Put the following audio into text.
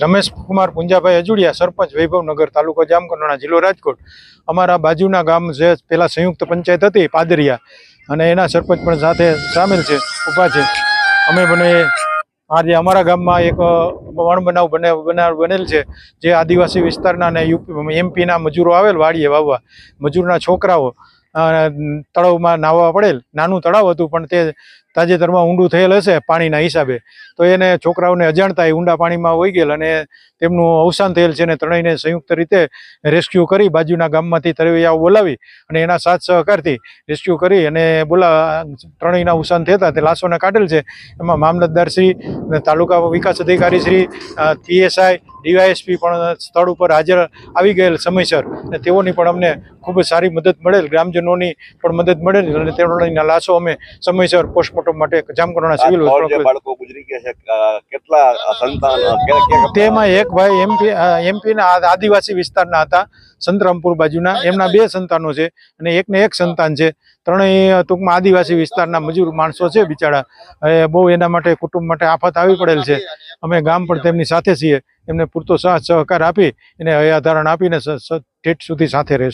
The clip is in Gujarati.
રમેશ કુમાર પુંજાભાઈ અજુડિયા, સરપંચ વૈભવનગર તાલુકો જામકંડોણા જિલ્લો રાજકોટ. અમારા બાજુના ગામ જે પેલા સંયુક્ત પંચાયત હતી, પાદરિયા, અને એના સરપંચ પણ સાથે સામેલ છે, ઊભા છે. અમે બને આજે અમારા ગામમાં એક વણ બનાવ બને, બનાવ બનેલ છે, જે આદિવાસી વિસ્તારના અને યુપી, એમપીના મજૂરો આવેલ, વાડીએ વાવવા, મજૂરના છોકરાઓ તળાવમાં નાહવા પડેલ. નાનું તળાવ હતું, પણ તે તાજેતરમાં ઊંડું થયેલ હશે પાણીના હિસાબે. તો એને છોકરાઓને અજાણતા એ ઊંડા પાણીમાં વહી ગયેલ અને તેમનું અવસાન થયેલ છે અને ત્રણેયને સંયુક્ત રીતે રેસ્ક્યુ કરી બાજુના ગામમાંથી તરવૈયાઓ બોલાવી અને એના સાથ સહકારથી રેસ્ક્યુ કરી અને બોલા, ત્રણેયના અવસાન થતા તે લાશોને કાઢેલ છે. એમાં મામલતદાર શ્રી અને તાલુકા વિકાસ અધિકારી શ્રી પીએસઆઈ ડીવાયએસપી પણ સ્થળ ઉપર હાજર આવી ગયેલ સમયસર અને તેઓની પણ અમને ખૂબ જ સારી મદદ મળેલ ગ્રામજનોની પણ મદદ મળેલ અને તેઓના લાશો અમે સમયસર પોસ્ટમોર્ટમ માટે જામકરણા સિવિલ બાળકો ગુજરી ગયા છે કેટલા સંતાન તેમાં એક ભાઈ એમપી એમપીના આદિવાસી વિસ્તારના હતા સંતરામપુર બાજુના. એમના બે સંતાનો છે અને એકને એક સંતાન છે. ત્રણેય ટૂંકમાં આદિવાસી વિસ્તારના મજૂર માણસો છે બિચારા. બહુ એના માટે કુટુંબ માટે આફત આવી પડેલ છે. અમે ગામ પણ તેમની સાથે છીએ. એમને પૂરતો સાથ સહકાર આપી એને હયાધારણ આપીને ઠેઠ સુધી સાથે રહેશું.